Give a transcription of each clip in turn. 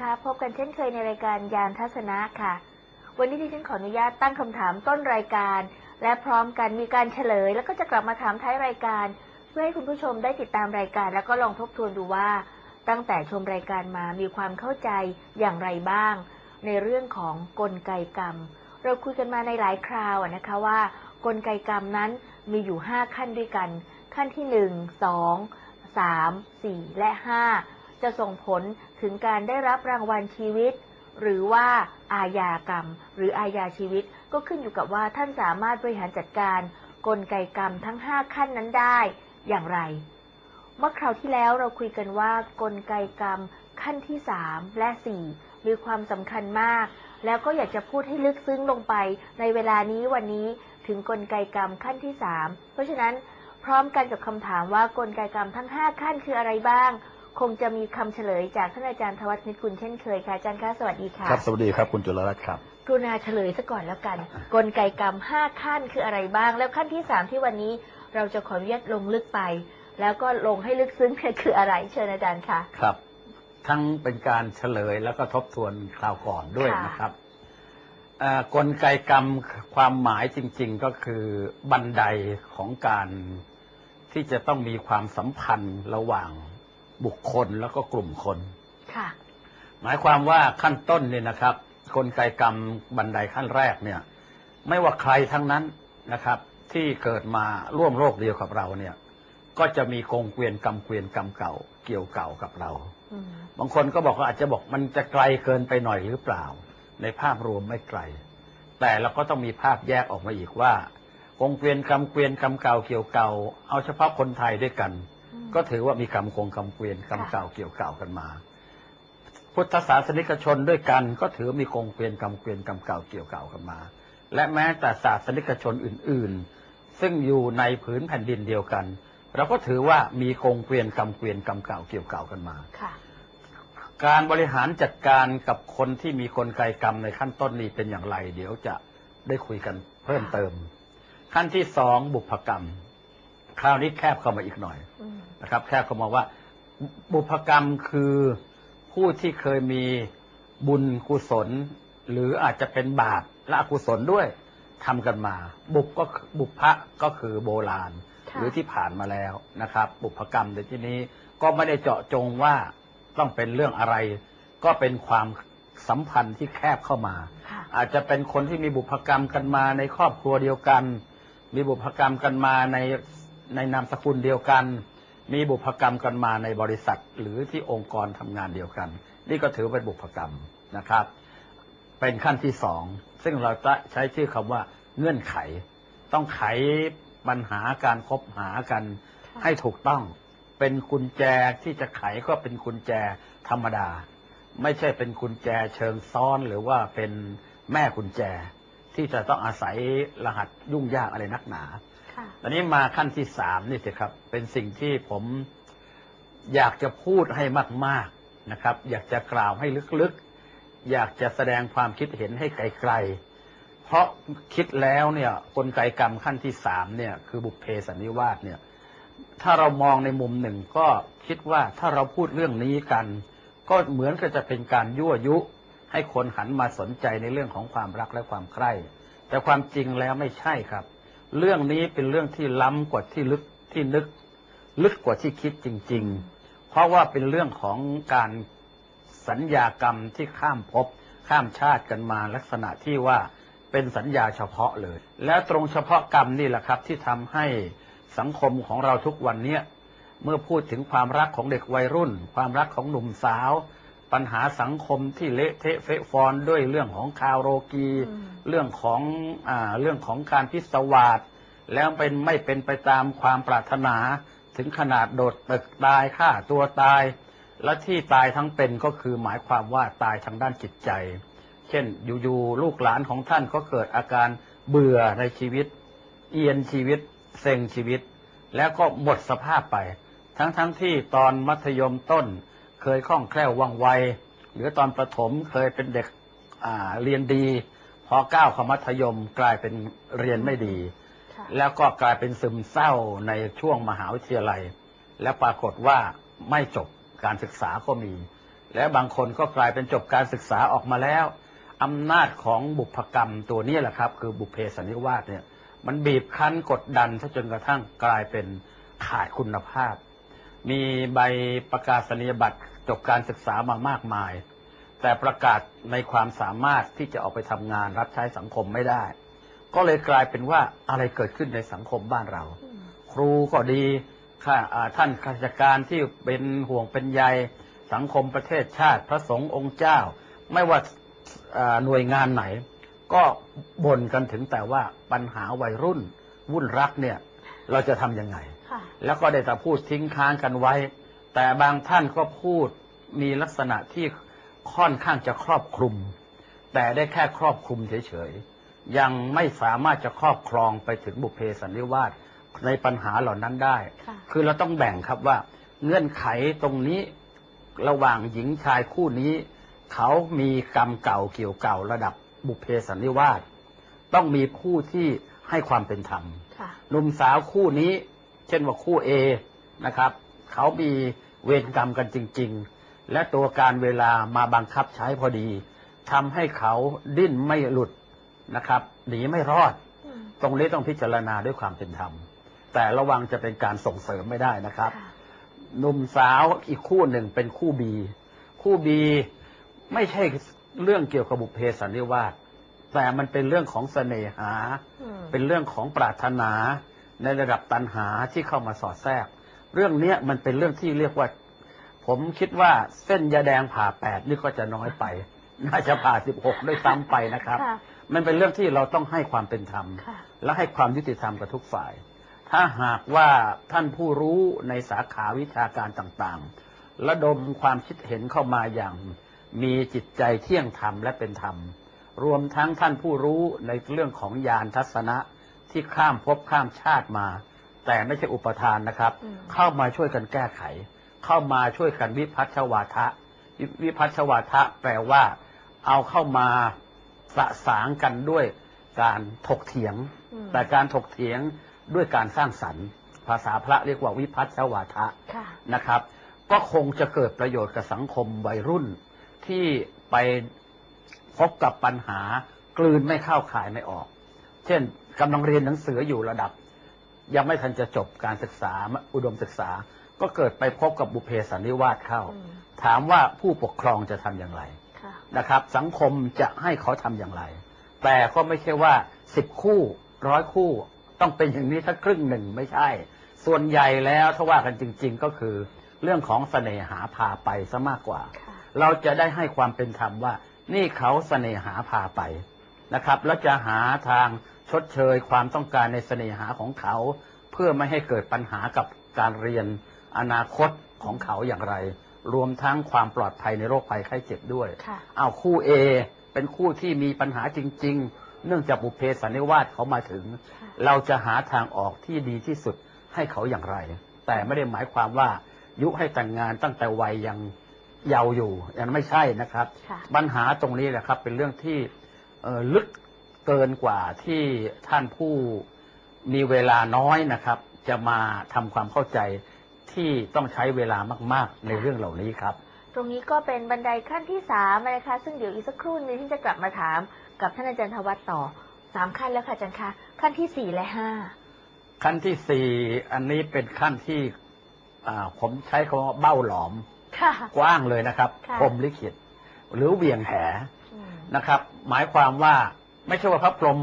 คะพบกันเช่นเคยในรายการยานทัศนะค่ะ วันนี้ดิฉันขออนุญาตตั้งคำถามต้นรายการ และพร้อมกันมีการเฉลย แล้วก็จะกลับมาถามท้ายรายการ เพื่อให้คุณผู้ชมได้ติดตามรายการ แล้วก็ลองทบทวนดูว่า ตั้งแต่ชมรายการมามีความเข้าใจอย่างไรบ้าง ในเรื่องของกลไกกรรม เราคุยกันมาในหลายคราวนะคะว่า กลไกกรรมนั้นมีอยู่ 5 ขั้นด้วยกัน ขั้นที่ 1 2 3 4 และ 5 จะส่งผลถึงการได้รับรางวัลชีวิต หรือว่าอาญากรรม หรืออาญาชีวิต ก็ขึ้นอยู่กับว่าท่านสามารถบริหารจัดการกลไกกรรมทั้ง 5 ขั้นนั้นได้อย่างไร เมื่อคราวที่แล้วเราคุยกันว่ากลไกกรรมขั้นที่ 3 และ 4 มีความสำคัญมาก แล้วก็อยากจะพูดให้ลึกซึ้งลงไปในเวลานี้วันนี้ถึงกลไกกรรมขั้นที่ 3 เพราะฉะนั้นพร้อมกันกับคำถามว่ากลไกกรรมทั้ง 5 ขั้นคืออะไรบ้าง คงจะมีคำเฉลยจากท่านอาจารย์ทวัฒนิตกุลเช่นเคยค่ะอาจารย์คะสวัสดีค่ะครับสวัสดีครับคุณจุลรัตน์ครับกรุณาเฉลยซะก่อนแล้วกัน กลไกกรรม5ขั้นคืออะไรบ้าง แล้วขั้นที่3ที่วันนี้เราจะขออนุญาตลงลึกไป แล้วก็ลงให้ลึกซึ้งเนี่ยคืออะไรเชิญอาจารย์ค่ะครับ ทั้งเป็นการเฉลยแล้วก็ทบทวนคราวก่อนด้วยค่ะนะครับเอ่อกลไกกรรมความหมายจริง ๆ ก็คือบันไดของการที่จะต้องมีความสัมพันธ์ระหว่าง บุคคลแล้วก็กลุ่มคนค่ะหมายความว่าขั้นต้นเนี่ยนะครับ กลไกกรรมบันไดขั้นแรกเนี่ย ไม่ว่าใครทั้งนั้นนะครับ ที่เกิดมาร่วมโลกเดียวกับเราเนี่ย ก็จะมีกงเกวียนกรรมเกวียนกรรมเก่า เกี่ยวเก่ากับเราอืมบางคนก็บอกว่าอาจจะบอกมันจะไกลเกินไปหน่อยหรือเปล่า ในภาพรวมไม่ไกล แต่เราก็ต้องมีภาพแยกออกมาอีกว่ากงเกวียนกรรมเกวียนกรรมเก่าเกี่ยวเก่า เอาเฉพาะคนไทยด้วยกันอืม ก็ถือว่ามีกรรมกงกรรมเกวียนกรรมเก่าเกี่ยวเก่ากันมา พุทธศาสนิกชนด้วยกันก็ถือมีกงเกวียนกรรมเกวียนกรรมเก่าเกี่ยวเก่ากันมา และแม้แต่ศาสนิกชนอื่น ๆ ซึ่งอยู่ในผืนแผ่นดินเดียวกันเราก็ถือว่ามีกงเกวียนกรรมเกวียนกรรมเก่าเกี่ยวเก่ากันมาค่ะการบริหารจัดการกับคนที่มีกลไกกรรมในขั้นต้นนี้เป็นอย่างไร เดี๋ยวจะได้คุยกันเพิ่มเติม ขั้นที่สองบุพกรรม คราวนี้แคบเข้ามาอีกหน่อยอืมนะครับ แคบเข้ามาว่า บุพกรรมคือผู้ที่เคยมีบุญกุศล หรืออาจจะเป็นบาปและอกุศลด้วยทำกันมา บุพก็คือบุพะก็คือโบราณค่ะหรือที่ผ่านมาแล้วนะครับ บุพกรรมในที่นี้ก็ไม่ได้เจาะจงว่าต้องเป็นเรื่องอะไร ก็เป็นความสัมพันธ์ที่แคบเข้ามาค่ะอาจจะเป็นคนที่มีบุพกรรมกันมาในครอบครัวเดียวกัน มีบุพกรรมกันมาใน ในนามสกุลเดียวกัน มีบุพกรรมกันมาในบริษัท หรือที่องค์กรทำงานเดียวกัน นี่ก็ถือเป็นบุพกรรมนะครับ เป็นขั้นที่สองซึ่งเราจะใช้ชื่อคำว่าเงื่อนไข ต้องไขปัญหาการคบหากันให้ถูกต้อง เป็นกุญแจที่จะไขก็เป็นกุญแจธรรมดา ไม่ใช่เป็นกุญแจเชิงซ้อนหรือว่าเป็นแม่กุญแจที่จะต้องอาศัยรหัสยุ่งยากอะไรนักหนา ตอนนี้มาขั้นที่สามนี่สิครับ เป็นสิ่งที่ผมอยากจะพูดให้มาก ๆนะครับ อยากจะกล่าวให้ลึกๆ อยากจะแสดงความคิดเห็นให้ไกลๆ เพราะคิดแล้วเนี่ยกลไกกรรมขั้นที่สามเนี่ย คือบุพเพสันนิวาสเนี่ย ถ้าเรามองในมุมหนึ่งก็คิดว่าถ้าเราพูดเรื่องนี้กัน ก็เหมือนกับจะเป็นการยั่วยุ ให้คนหันมาสนใจในเรื่องของความรักและความใคร่แต่ความจริงแล้วไม่ใช่ครับ เรื่องนี้เป็นเรื่องที่ล้ำกว่าที่ลึกที่นึก ลึกกว่าที่คิดจริง ๆ เพราะว่าเป็นเรื่องของการสัญญากรรมที่ข้ามภพข้ามชาติกันมาลักษณะที่ว่าเป็นสัญญาเฉพาะเลย แล้วตรงเฉพาะกรรมนี่แหละครับ ที่ทำให้สังคมของเราทุกวันเนี้ยเมื่อพูดถึงความรักของเด็กวัยรุ่น ความรักของหนุ่มสาว ปัญหาสังคมที่เละเทะเฟะฟอนด้วยเรื่องของคาโรกีอืมเรื่องของอ่าเรื่องของการพิศวาสแล้วเป็นไม่เป็นไปตามความปรารถนา ถึงขนาดโดดตึกตายฆ่าตัวตาย และที่ตายทั้งเป็นก็คือหมายความว่าตายทางด้านจิตใจ เช่นอยู่ๆลูกหลานของท่านก็เกิดอาการเบื่อในชีวิต เอียนชีวิต เซ็งชีวิต แล้วก็หมดสภาพไป ทั้งๆที่ตอนมัธยมต้น เคยคล่องแคล่วว่องไว หรือตอนประถมเคยเป็นเด็กอ่าเรียนดี พอก้าวเข้ามัธยมกลายเป็นเรียนไม่ดีค่ะแล้วก็กลายเป็นซึมเศร้าในช่วงมหาวิทยาลัย และปรากฏว่าไม่จบการศึกษาก็มี และบางคนก็กลายเป็นจบการศึกษาออกมาแล้วอำนาจของบุพกรรมตัวนี้แหละครับ คือบุพเพสันนิวาสเนี่ย มันบีบคั้นกดดันซะจนกระทั่งกลายเป็นขาดคุณภาพ มีใบประกาศนียบัตร จบการศึกษามามากมาย แต่ประกาศในความสามารถที่จะออกไปทำงานรับใช้สังคมไม่ได้ ก็เลยกลายเป็นว่าอะไรเกิดขึ้นในสังคมบ้านเราอืมครูก็ดีข้าอ่าท่านข้าราชการที่เป็นห่วงเป็นใยสังคมประเทศชาติพระสงฆ์องค์เจ้า ไม่ว่าอ่าหน่วยงานไหน ก็บ่นกันถึงแต่ว่าปัญหาวัยรุ่น วุ่นรักเนี่ยเราจะทำยังไงค่ะแล้วก็ได้แต่พูดทิ้งค้างกันไว้ แต่บางท่านก็พูดมีลักษณะที่ค่อนข้างจะครอบคลุม แต่ได้แค่ครอบคลุมเฉยๆ ยังไม่สามารถจะครอบครองไปถึงบุพเพสันนิวาสในปัญหาเหล่านั้นได้ค่ะคือเราต้องแบ่งครับว่า เงื่อนไขตรงนี้ระหว่างหญิงชายคู่นี้ เขามีกรรมเก่าเกี่ยวเก่าระดับบุพเพสันนิวาสต้องมีผู้ที่ให้ความเป็นธรรมค่ะหนุ่มสาวคู่นี้ เช่นว่าคู่เอนะครับ เขามี เวรกรรมกันจริง ๆ และตัวการเวลามาบังคับใช้พอดีทำให้เขาดิ้นไม่หลุดนะครับหนีไม่รอดอืมตรงนี้ต้องพิจารณาด้วยความเป็นธรรม แต่ระวังจะเป็นการส่งเสริมไม่ได้นะครับค่ะหนุ่มสาวอีกคู่หนึ่งเป็นคู่บีคู่บีไม่ใช่เรื่องเกี่ยวกับบุพเพสันนิวาสแต่มันเป็นเรื่องของเสน่หาอืมเป็นเรื่องของปรารถนา ในระดับตันหาที่เข้ามาสอดแทรก เรื่องเนี้ยมันเป็นเรื่องที่เรียกว่า ผมคิดว่าเส้นยาแดงผ่าแปดนี่ก็จะน้อยไป น่าจะผ่าสิบหกด้วยซ้ำไปนะครับ ค่ะ มันเป็นเรื่องที่เราต้องให้ความเป็นธรรม ค่ะ และให้ความยุติธรรมกับทุกฝ่าย ถ้าหากว่าท่านผู้รู้ในสาขาวิชาการต่างๆ ระดมความคิดเห็นเข้ามาอย่าง มีจิตใจเที่ยงธรรมและเป็นธรรม รวมทั้งท่านผู้รู้ในเรื่องของญาณทัศนะที่ข้ามภพข้ามชาติมา แต่ไม่ใช่อุปทานนะครับอืมเข้ามาช่วยกันแก้ไข เข้ามาช่วยกันวิพัฒชวาทะวิวิพัฒชวาทะแปลว่า เอาเข้ามาสะสางกันด้วยการถกเถียงอืมแต่การถกเถียงด้วยการสร้างสรรค์ ภาษาพระเรียกว่าวิพัฒชวาทะค่ะนะครับ ก็คงจะเกิดประโยชน์กับสังคมวัยรุ่น ที่ไปพบกับปัญหากลืนไม่เข้าขายไม่ออก เช่นกำลังเรียนหนังสืออยู่ระดับ ยังไม่ทันจะจบการศึกษาอุดมศึกษา ก็เกิดไปพบกับบุพเพสันนิวาสเข้าอืมถามว่าผู้ปกครองจะทำอย่างไรค่ะนะครับ สังคมจะให้เขาทำอย่างไร แต่ก็ไม่ใช่ว่าสิบคู่ร้อยคู่ต้องเป็นอย่างนี้ถ้าครึ่งหนึ่งไม่ใช่ ส่วนใหญ่แล้วถ้าว่ากันจริง ๆ ก็คือ เรื่องของเสน่หาพาไปซะมากกว่าค่ะเราจะได้ให้ความเป็นธรรมว่า นี่เขาเสน่หาพาไปนะครับ แล้วจะหาทาง ชดเชยความต้องการในเสน่หาของเขา เพื่อไม่ให้เกิดปัญหากับการเรียนอนาคตของเขาอย่างไร รวมทั้งความปลอดภัยในโรคภัยไข้เจ็บด้วยค่ะอ้าวคู่เอเป็นคู่ที่มีปัญหาจริง ๆ เนื่องจากบุพเพสันนิวาสเขามาถึงค่ะเราจะหาทางออกที่ดีที่สุดให้เขาอย่างไร แต่ไม่ได้หมายความว่ายุให้แต่งงานตั้งแต่วัยยังเยาว์อยู่ยังไม่ใช่นะครับค่ะปัญหาตรงนี้แหละครับ เป็นเรื่องที่เอ่อลึก เกินกว่าที่ท่านผู้มีเวลาน้อยนะครับ จะมาทำความเข้าใจที่ต้องใช้เวลามาก ๆ ในเรื่องเหล่านี้ครับ ตรงนี้ก็เป็นบันไดขั้นที่สามนะคะ ซึ่งเดี๋ยวอีกสักครู่นึงที่จะกลับมาถามกับท่านอาจารย์ธวัฒน์ต่อสามขั้นแล้วค่ะอาจารย์คะขั้นที่สี่และห้าขั้นที่สี่อันนี้เป็นขั้นที่อ่าผมใช้คำว่าเบ้าหลอมค่ะกว้างเลยนะครับค่ะพรหมลิขิตหรือเหวี่ยงแหอืมนะครับ หมายความว่า ไม่ใช่ว่าพระพรหม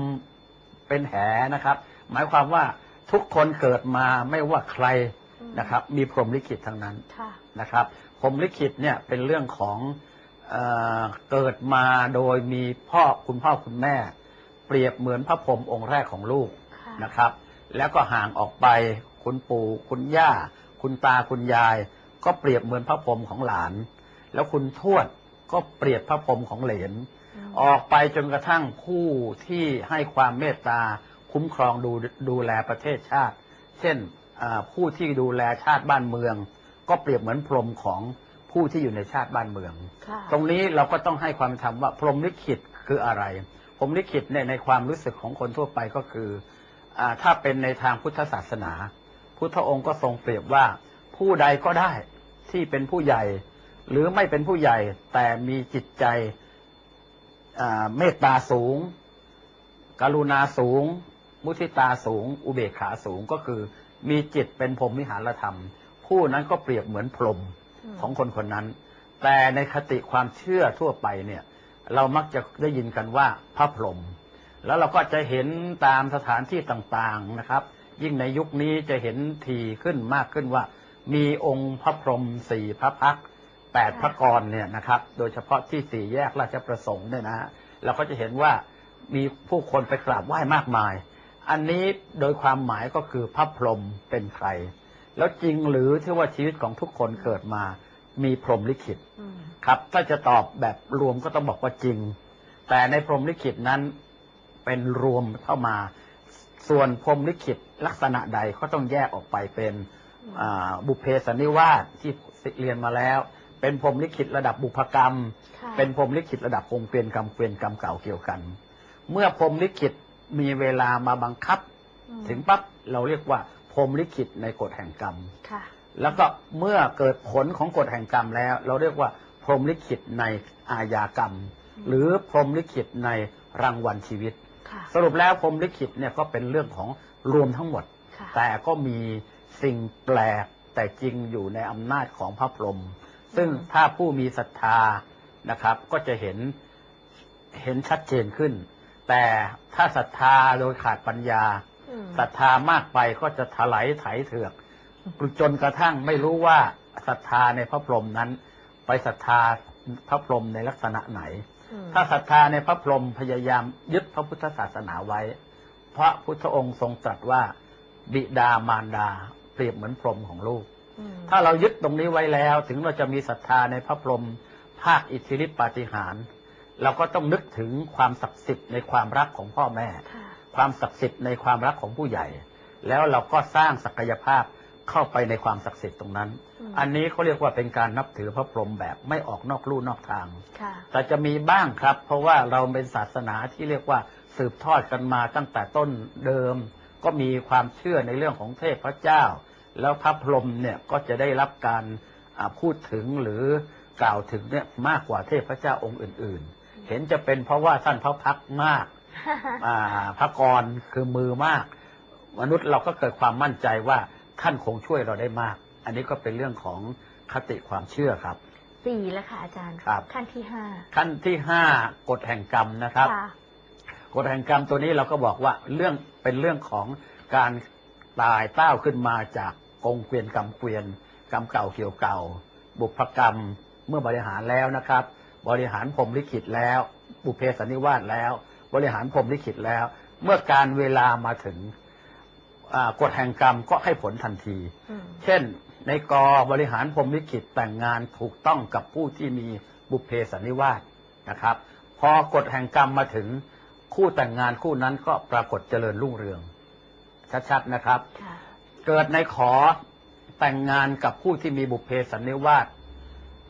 เป็นแหนะครับ หมายความว่าทุกคนเกิดมาไม่ว่าใครนะครับ มีพรหมลิขิตทั้งนั้นค่ะนะครับพรหมลิขิตเนี่ยเป็นเรื่องของเออเกิดมาโดยมีพ่อคุณพ่อคุณแม่ เปรียบเหมือนพระพรหมองค์แรกของลูกค่ะนะครับ แล้วก็ห่างออกไปคุณปู่คุณย่า คุณตาคุณยาย ก็เปรียบเหมือนพระพรหมของหลาน แล้วคุณทวดก็เปรียบพระพรหมของเหลนม ออกไปจนกระทั่งผู้ที่ให้ความเมตตาคุ้มครองดูดูแลประเทศชาติ เช่นอ่าผู้ที่ดูแลชาติบ้านเมือง ก็เปรียบเหมือนพรหมของผู้ที่อยู่ในชาติบ้านเมืองค่ะตรงนี้เราก็ต้องให้ความเป็นธรรมว่าพรหมลิขิตคืออะไรพรหมลิขิตเนี่ยในความรู้สึกของคนทั่วไปก็คืออาถ้าเป็นในทางพุทธศาสนา พุทธองค์ก็ทรงเปรียบว่าผู้ใดก็ได้ที่เป็นผู้ใหญ่ หรือไม่เป็นผู้ใหญ่แต่มีจิตใจอ่า เมตตาสูง กรุณาสูง มุทิตาสูง อุเบกขาสูงก็คือ มีจิตเป็นพรหมวิหารธรรม ผู้นั้นก็เปรียบเหมือนพรหมมของคนคนนั้น แต่ในคติความเชื่อทั่วไปเนี่ย เรามักจะได้ยินกันว่าพระพรหมแล้วเราก็จะเห็นตามสถานที่ต่างๆนะครับ ยิ่งในยุคนี้จะเห็นทีขึ้นมากขึ้นว่า มีองค์พระพรหมสี่พระพักตร์ แปดพระกรเนี่ยนะครับ โดยเฉพาะที่สี่แยกราชประสงค์เนี่ยนะฮะเราก็จะเห็นว่ามีผู้คนไปกราบไหว้มากมาย อันนี้โดยความหมายก็คือพระพรหมเป็นใคร แล้วจริงหรือที่ว่าชีวิตของทุกคนเกิดมา มีพรหมลิขิตครับ ถ้าจะตอบแบบรวมก็ต้องบอกว่าจริง แต่ในพรหมลิขิตนั้นเป็นรวมเข้ามา ส่วนพรหมลิขิตลักษณะใดก็ต้องแยกออกไปเป็นบุเพสันนิวาสที่เรียนมาแล้ว เป็นพรหมลิขิตระดับบุพกรรมค่ะเป็นพรหมลิขิตระดับคงเกวียนกรรมเกวียนกรรมเก่าเกี่ยวกัน เมื่อพรหมลิขิตมีเวลามาบังคับอืมถึงปั๊บเราเรียกว่าพรหมลิขิตในกฎแห่งกรรมค่ะแล้วก็เมื่อเกิดผลของกฎแห่งกรรมแล้ว เราเรียกว่าพรหมลิขิตในอาญากรรม หรือพรหมลิขิตในรางวัลชีวิตค่ะสรุปแล้วพรหมลิขิตเนี่ยก็เป็นเรื่องของรวมทั้งหมดค่ะแต่ก็มีสิ่งแปลกแต่จริงอยู่ในอำนาจของพระพรหม ซึ่งถ้าผู้มีศรัทธานะครับ ก็จะเห็นเห็นชัดเจนขึ้น แต่ถ้าศรัทธาโดยขาดปัญญาอืมศรัทธามากไปก็จะถลายไถเถือกจนกระทั่งไม่รู้ว่าศรัทธาในพระพรหมนั้น ไปศรัทธาพระพรหมในลักษณะไหนอืมถ้าศรัทธาในพระพรหมพยายามยึดพระพุทธศาสนาไว้ พระพุทธองค์ทรงตรัสว่าบิดามารดา เปรียบเหมือนพรหมของลูกอืม ถ้าเรายึดตรงนี้ไว้แล้ว ถึงเราจะมีศรัทธาในพระพรหมภาคอิทธิฤทธิปาฏิหาริย์เราก็ต้องนึกถึงความศักดิ์สิทธิ์ในความรักของพ่อแม่ค่ะความศักดิ์สิทธิ์ในความรักของผู้ใหญ่ แล้วเราก็สร้างศักยภาพเข้าไปในความศักดิ์สิทธิ์ตรงนั้นอืมอันนี้เขาเรียกว่าเป็นการนับถือพระพรหมแบบไม่ออกนอกลู่นอกทางค่ะแต่จะมีบ้างครับ เพราะว่าเราเป็นศาสนาที่เรียกว่าสืบทอดกันมาตั้งแต่ต้นเดิม ก็มีความเชื่อในเรื่องของเทพเจ้า แล้วพระพรหมเนี่ยก็จะได้รับการอ่าพูดถึงหรือกล่าวถึงเนี่ยมากกว่าเทพเจ้าองค์อื่น ๆ เห็นจะเป็นเพราะว่าท่านพระพักตร์มากอ่าพระกรคือมือมาก มนุษย์เราก็เกิดความมั่นใจว่าท่านคงช่วยเราได้มาก อันนี้ก็เป็นเรื่องของคติความเชื่อครับสี่แล้วค่ะอาจารย์ครับขั้นที่ห้าขั้นที่ห้ากฎแห่งกรรมนะครับค่ะกฎแห่งกรรมตัวนี้เราก็บอกว่าเรื่องเป็นเรื่องของการตายเต้าขึ้นมาจาก กงเกวียนกรรมเกวียนกรรมเก่าเกี่ยวเก่า บุพกรรมเมื่อบริหารแล้วนะครับ บริหารพรหมลิขิตแล้ว บุพเพสันนิวาสแล้ว บริหารพรหมลิขิตแล้ว เมื่อการเวลามาถึงอ่ากฎแห่งกรรมก็ให้ผลทันทีอืมเช่น ในกอบริหารพรหมลิขิตแต่งงานถูกต้องกับผู้ที่มีบุพเพสันนิวาสนะครับ พอกฎแห่งกรรมมาถึงคู่แต่งงานคู่นั้นก็ปรากฏเจริญรุ่งเรืองชัดๆนะครับค่ะ เกิดในขอแต่งงานกับผู้ที่มีบุพเพสันนิวาส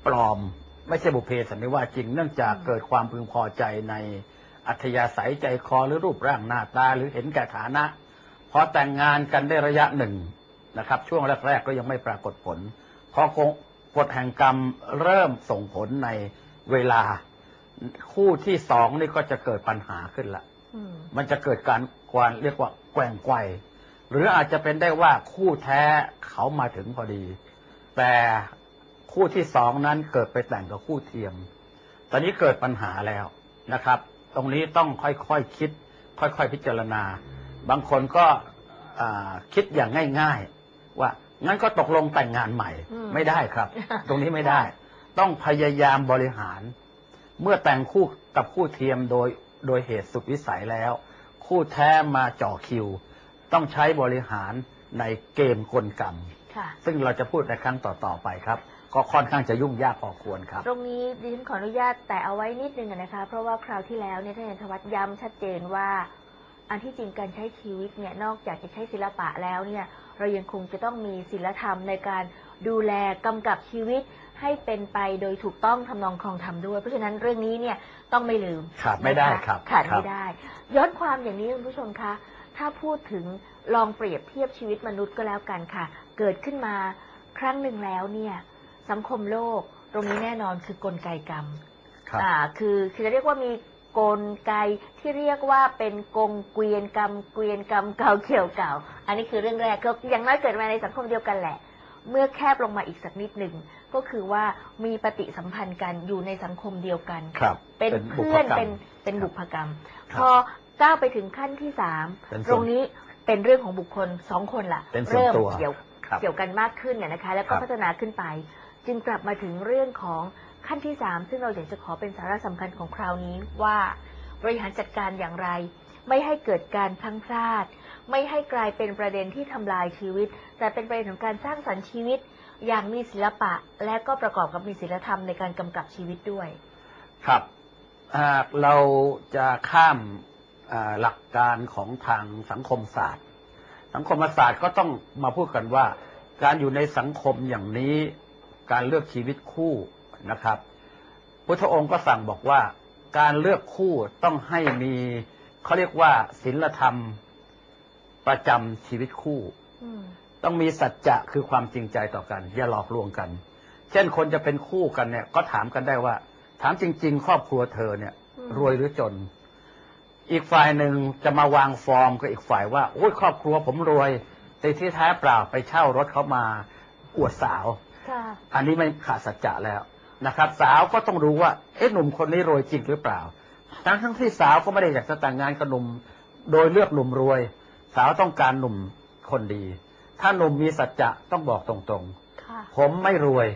ปลอม ไม่ใช่บุพเพสันนิวาสจริง เนื่องจากเกิดความพึงพอใจในอัธยาศัยใจคอหรือรูปร่างหน้าตาหรือเห็นแก่ฐานะพอแต่งงานกันได้ระยะหนึ่งนะครับ ช่วงแรกๆก็ยังไม่ปรากฏผลพอกฎแห่งกรรมเริ่มส่งผลในเวลา คู่ที่สองนี่ก็จะเกิดปัญหาขึ้นละอืมมันจะเกิดการกวานเรียกว่าแกว่งไกว หรืออาจจะเป็นได้ว่าคู่แท้เขามาถึงพอดี แต่คู่ที่สองนั้นเกิดไปแต่งกับคู่เทียม ตอนนี้เกิดปัญหาแล้วนะครับ ตรงนี้ต้องค่อยๆคคิด ค่อยๆพิจารณา บางคนก็อ่าคิดอย่างง่าย ๆ ว่างั้นก็ตกลงแต่งงานใหม่อืมไม่ได้ครับ ตรงนี้ไม่ได้ ต้องพยายามบริหาร เมื่อแต่งคู่กับคู่เทียมโดยโดยเหตุสุดวิสัยแล้ว คู่แท้มาจ่อคิว ต้องใช้บริหารในเกมกลกรรมค่ะซึ่งเราจะพูดในครั้งต่อ ๆ ไปครับ ก็ค่อนข้างจะยุ่งยากพอควรครับ ตรงนี้ดิฉันขออนุญาตแต่เอาไว้นิดนึงอะนะคะ เพราะว่าคราวที่แล้วเนี่ยท่านยันทวัฒน์ย้ำชัดเจนว่า อันที่จริงการใช้ชีวิตเนี่ยนอกจากจะใช้ศิลปะแล้วเนี่ยเรายังคงจะต้องมีศีลธรรมในการดูแลกำกับชีวิตให้เป็นไปโดยถูกต้องทำนองครองธรรมด้วย เพราะฉะนั้นเรื่องนี้เนี่ยต้องไม่ลืมขาดไม่ได้นะคะครับขาดครัไม่บได้ ย้อนความอย่างนี้คุณผู้ชมคะ ถ้าพูดถึงลองเปรียบเทียบชีวิตมนุษย์ก็แล้วกันค่ะ เกิดขึ้นมาครั้งหนึ่งแล้วเนี่ย สังคมโลกตรงนี้แน่นอนคือกลไกกรรมครับ อ่าคือคือจะเรียกว่ามีกลไกที่เรียกว่าเป็นกงเกวียนกรรมเกวียนกรรมเก่าเขียวเก่า อันนี้คือเรื่องแรกก็อย่างน้อยเกิดมาในสังคมเดียวกันแหละ เมื่อแคบลงมาอีกสักนิดหนึ่งก็คือว่ามีปฏิสัมพันธ์กันอยู่ในสังคมเดียวกัน ครับเป็นบุพเพื่อนกรรมเป็นเป็นครับบุพกรรมครับพอ ก้าวไปถึงขั้นที่สามเป็นส่วนตรงนี้เป็นเรื่องของบุคคลสองคนละเป็นส่วนเริ่มตัวเกี่ยวครับ เกี่ยวกันมากขึ้นเนี่ยนะคะ แล้วก็ครับ พัฒนาขึ้นไป จึงกลับมาถึงเรื่องของขั้นที่สามซึ่งเราอยากจะขอเป็นสาระสำคัญของคราวนี้ว่าบริหารจัดการอย่างไร ไม่ให้เกิดการพลั้งพลาด ไม่ให้กลายเป็นประเด็นที่ทำลายชีวิต แต่เป็นประเด็นของการสร้างสรรค์ชีวิต อย่างมีศิลปะ และก็ประกอบกับมีศีลธรรมในการกำกับชีวิตด้วย ครับ หากเราจะข้ามอ่า หลักการของทางสังคมศาสตร์ สังคมศาสตร์ก็ต้องมาพูดกันว่า การอยู่ในสังคมอย่างนี้การเลือกชีวิตคู่นะครับ พุทธองค์ก็สั่งบอกว่า การเลือกคู่ต้องให้มีเขาเรียกว่าศีลธรรมประจำชีวิตคู่ต้องมีสัจจะคือความจริงใจต่อกัน อย่าหลอกลวงกัน เช่นคนจะเป็นคู่กันเนี่ย ก็ถามกันได้ว่า ถามจริง ๆ ครอบครัวเธอเนี่ย รวยหรือจน อีกฝ่ายหนึ่งจะมาวางฟอร์มกับอีกฝ่ายว่าโอ้ยครอบครัวผมรวย แต่ที่แท้เปล่าไปเช่ารถเขามาอวดสาวค่ะอันนี้ไม่ขาดสัจจะแล้วนะครับ สาวก็ต้องรู้ว่าเอ๊ะหนุ่มคนนี้รวยจริงหรือเปล่า ทั้งทั้งที่สาวก็ไม่ได้อยากจะแต่งงานกับหนุ่มโดยเลือกหนุ่มรวย สาวต้องการหนุ่มคนดี ถ้าหนุ่มมีสัจจะต้องบอกตรงๆค่ะผมไม่รวย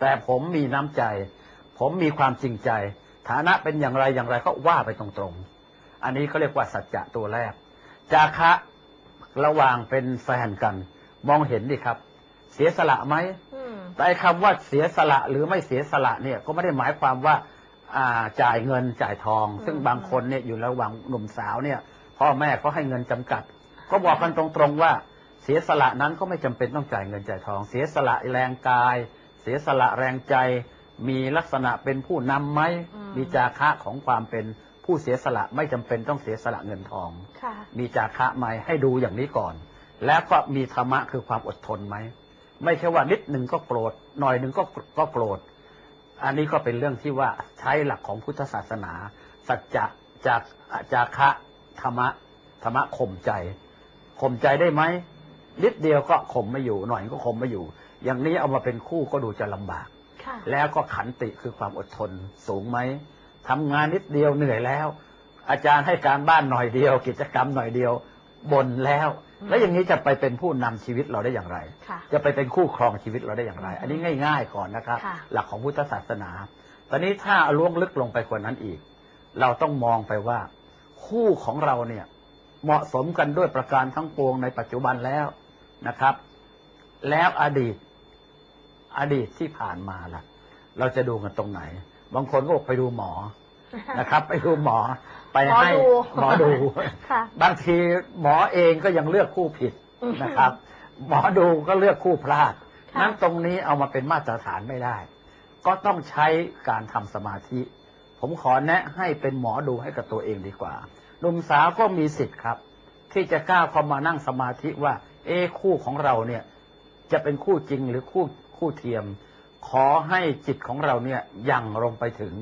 แต่ผมมีน้ำใจ ผมมีความจริงใจ ฐานะเป็นอย่างไรอย่างไรก็ว่าไปตรงๆ อันนี้เขาเรียกว่าสัจจะตัวแรก จาคะระหว่างเป็นแฟนกัน มองเห็นดิครับ เสียสละไหมอืมแต่ไอ้คำว่าเสียสละหรือไม่เสียสละเนี่ยก็ไม่ได้หมายความว่าอ่าจ่ายเงินจ่ายทองอืมซึ่งบางคนเนี่ยอยู่ระหว่างหนุ่มสาวเนี่ย พ่อแม่เขาให้เงินจำกัด ก็บอกกันตรงๆว่า เสียสละนั้นก็ไม่จำเป็นต้องจ่ายเงินจ่ายทอง เสียสละแรงกาย เสียสละแรงใจ มีลักษณะเป็นผู้นำไหมอืมมีจาคะของความเป็น ผู้เสียสละไม่จำเป็นต้องเสียสละเงินทองค่ะมีจาคะไหมให้ดูอย่างนี้ก่อน แล้วก็มีธรรมะคือความอดทนไหม ไม่ใช่ว่านิดหนึ่งก็โกรธ หน่อยหนึ่งก็ก็โกรธ อันนี้ก็เป็นเรื่องที่ว่าใช้หลักของพุทธศาสนา สัจจะจากจาคะธรรมะธรรมะข่มใจ ข่มใจได้ไหม นิดเดียวก็ข่มไม่อยู่ หน่อยก็ข่มไม่อยู่ อย่างนี้เอามาเป็นคู่ก็ดูจะลำบากค่ะแล้วก็ขันติคือความอดทนสูงไหม ทำงานนิดเดียวเหนื่อยแล้ว อาจารย์ให้การบ้านหน่อยเดียว กิจกรรมหน่อยเดียวบ่นแล้วอืมแล้วอย่างนี้จะไปเป็นผู้นำชีวิตเราได้อย่างไรค่ะจะไปเป็นคู่ครองชีวิตเราได้อย่างไรอืมอันนี้ง่าย ๆ ก่อนนะครับค่ะหลักของพุทธศาสนา ตอนนี้ถ้าล่วงลึกลงไปกว่านั้นอีก เราต้องมองไปว่า คู่ของเราเนี่ยเหมาะสมกันด้วยประการทั้งปวงในปัจจุบันแล้วนะครับ แล้วอดีต อดีตที่ผ่านมาล่ะ เราจะดูกันตรงไหน บางคนก็บอกไปดูหมอนะครับ ไปดูหมอไปหมอให้ดูหมอดูค่ะบางทีหมอเองก็ยังเลือกคู่ผิดนะครับ หมอดูก็เลือกคู่พลาดค่ะนั้นตรงนี้เอามาเป็นมาตรฐานไม่ได้ ก็ต้องใช้การทำสมาธิ ผมขอแนะให้เป็นหมอดูให้กับตัวเองดีกว่าหนุ่มสาวก็มีสิทธิ์ครับ ที่จะก้าวเข้ามานั่งสมาธิว่า เอ๊ะคู่ของเราเนี่ย จะเป็นคู่จริงหรือคู่คู่เทียม ขอให้จิตของเราเนี่ยยังลงไปถึง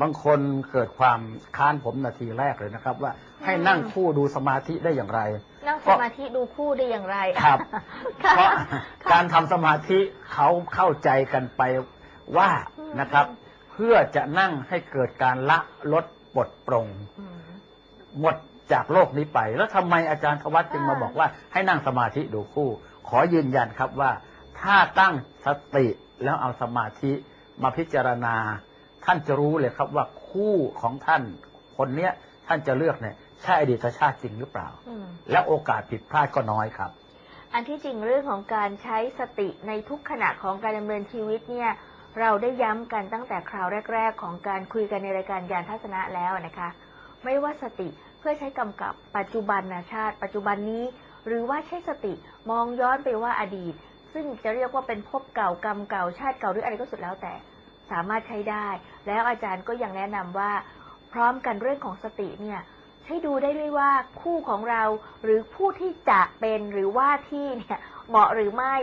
บางคนเกิดความค้านผมนาทีแรกเลยนะครับ ว่าให้นั่งคู่ดูสมาธิได้อย่างไร นั่งสมาธิดูคู่ได้อย่างไรครับค่ะเพราะค่ะการทำสมาธิเขาเข้าใจกันไปว่าอืมนะครับ เพื่อจะนั่งให้เกิดการละลดปลดปรงอืมหมดจากโลกนี้ไป แล้วทำไมอาจารย์ธวัฒน์จึงมาอ่าบอกว่า ให้นั่งสมาธิดูคู่ ขอยืนยันครับว่า ถ้าตั้งสติ แล้วเอาสมาธิมาพิจารณา ท่านจะรู้เลยครับว่าคู่ของท่านคนเนี้ยท่านจะเลือกเนี่ยใช่อดีตชาติจริงหรือเปล่าอืมและโอกาสผิดพลาดก็น้อยครับ อันที่จริงเรื่องของการใช้สติในทุกขณะของการดำเนินชีวิตเนี่ยเราได้ย้ำกันตั้งแต่คราวแรก ๆ ของการคุยกันในรายการยานทัศนะแล้วนะคะ ไม่ว่าสติเพื่อใช้กำกับปัจจุบันนะชาติ ปัจจุบันนี้ หรือว่าใช้สติมองย้อนไปว่าอดีต ซึ่งจะเรียกว่าเป็นภพเก่ากรรมเก่าชาติเก่าหรืออะไรก็สุดแล้วแต่สามารถใช้ได้ แล้วอาจารย์ก็ยังแนะนำว่า พร้อมกันเรื่องของสติเนี่ยให้ดูได้ด้วยว่าคู่ของเราหรือผู้ที่จะเป็นหรือว่าที่เนี่ยเหมาะหรือไม่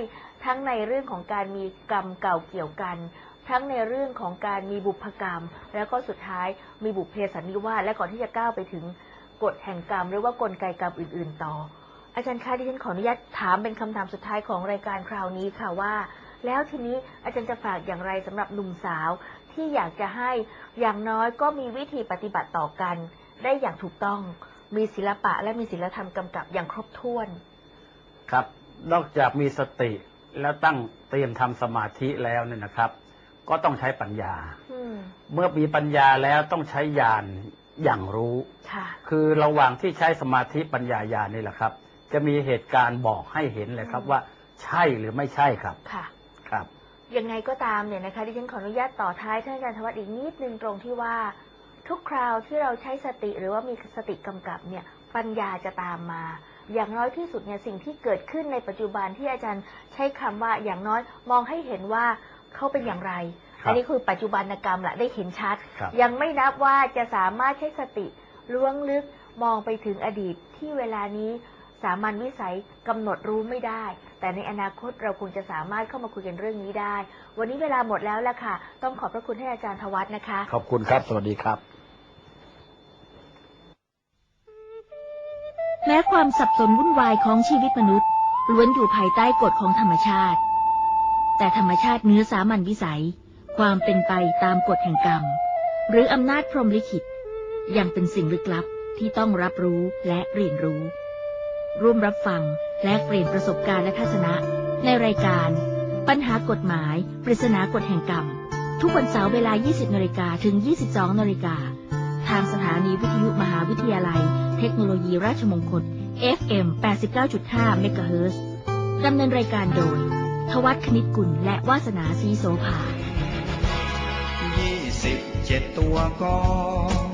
ทั้งในเรื่องของการมีกรรมเก่าเกี่ยวกัน ทั้งในเรื่องของการมีบุพกรรม แล้วก็สุดท้ายมีบุพเพสันนิวาสและก่อนที่จะก้าวไปถึงกฎแห่งกรรมหรือว่ากลไกกรรมอื่น ๆ ต่อ อาจารย์คะดิฉันขออนุญาตถามเป็นคำถามสุดท้ายของรายการคราวนี้ค่ะว่า แล้วทีนี้อาจารย์จะฝากอย่างไรสำหรับหนุ่มสาวที่อยากจะให้อย่างน้อยก็มีวิธีปฏิบัติต่อกัน ได้อย่างถูกต้องมีศิลปะและมีศิลธรรมกำกับอย่างครบถ้วน ครับ นอกจากมีสติแล้วตั้งเตรียมทำสมาธิแล้วเนี่ยนะครับ ก็ต้องใช้ปัญญาอืมเมื่อมีปัญญาแล้วต้องใช้ญาณอย่างรู้ค่ะคือระหว่างที่ใช้สมาธิปัญญาญาณนี่แหละครับ จะมีเหตุการณ์บอกให้เห็นเลยครับอืมว่าใช่หรือไม่ใช่ครับค่ะ ครับ ยังไงก็ตามเนี่ยนะคะดิฉันขออนุญาตต่อท้ายท่านอาจารย์ธวัฒน์อีกนิดนึงตรงที่ว่า ทุกคราวที่เราใช้สติหรือว่ามีสติกำกับเนี่ยปัญญาจะตามมา อย่างน้อยที่สุดเนี่ยสิ่งที่เกิดขึ้นในปัจจุบันที่อาจารย์ใช้คำว่าอย่างน้อยมองให้เห็นว่าเขาเป็นอย่างไรครับอันนี้คือปัจจุบันกรรมแหละได้เห็นชัดครับยังไม่นับว่าจะสามารถใช้สติล้วงลึกมองไปถึงอดีตที่เวลานี้ สามัญวิสัยกำหนดรู้ไม่ได้ แต่ในอนาคตเราคงจะสามารถเข้ามาคุยกันเรื่องนี้ได้ วันนี้เวลาหมดแล้วละค่ะ ต้องขอบพระคุณให้อาจารย์ทวัฒน์นะคะ ขอบคุณครับ สวัสดีครับ แม้ความสับสนวุ่นวายของชีวิตมนุษย์ล้วนอยู่ภายใต้กฎของธรรมชาติ แต่ธรรมชาติเหนื้อสามัญวิสัย ความเป็นไปตามกฎแห่งกรรม หรืออำนาจพรหมลิขิตยังเป็นสิ่งลึกลับที่ต้องรับรู้และเรียนรู้ ร่วมรับฟัง และเปลี่ยนประสบการณ์และทัศนะ ในรายการ ปัญหากฎหมาย ปริศนากฎแห่งกรรม ทุกวันเสาร์เวลา 20นาฬิกาถึง 22นาฬิกาทางสถานีวิทยุมหาวิทยาลัย เทคโนโลยีราชมงคล FM 89.5 MHz ดำเนินรายการโดย ทวัฒคณิตกุลและวาสนาสีโสภายี่สิบเจ็ดตัวก็ขอ